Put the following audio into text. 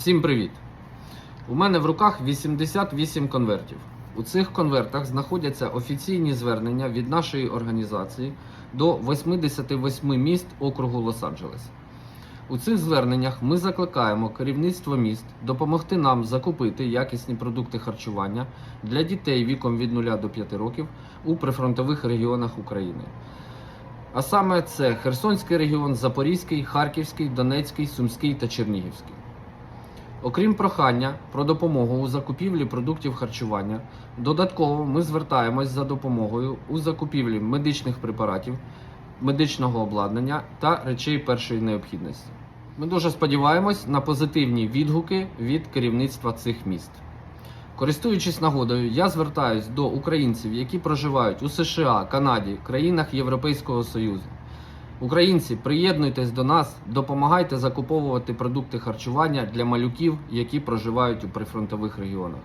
Всім привіт! У мене в руках 88 конвертів. У цих конвертах знаходяться офіційні звернення від нашої організації до 88 міст округу Лос-Анджелес. У цих зверненнях ми закликаємо керівництво міст допомогти нам закупити якісні продукти харчування для дітей віком від 0 до 5 років у прифронтових регіонах України. А саме це Херсонський регіон, Запорізький, Харківський, Донецький, Сумський та Чернігівський. Окрім прохання про допомогу у закупівлі продуктів харчування, додатково ми звертаємось за допомогою у закупівлі медичних препаратів, медичного обладнання та речей першої необхідності. Ми дуже сподіваємось на позитивні відгуки від керівництва цих міст. Користуючись нагодою, я звертаюсь до українців, які проживають у США, Канаді, країнах Європейського Союзу. Українці, приєднуйтесь до нас, допомагайте закуповувати продукти харчування для малюків, які проживають у прифронтових регіонах.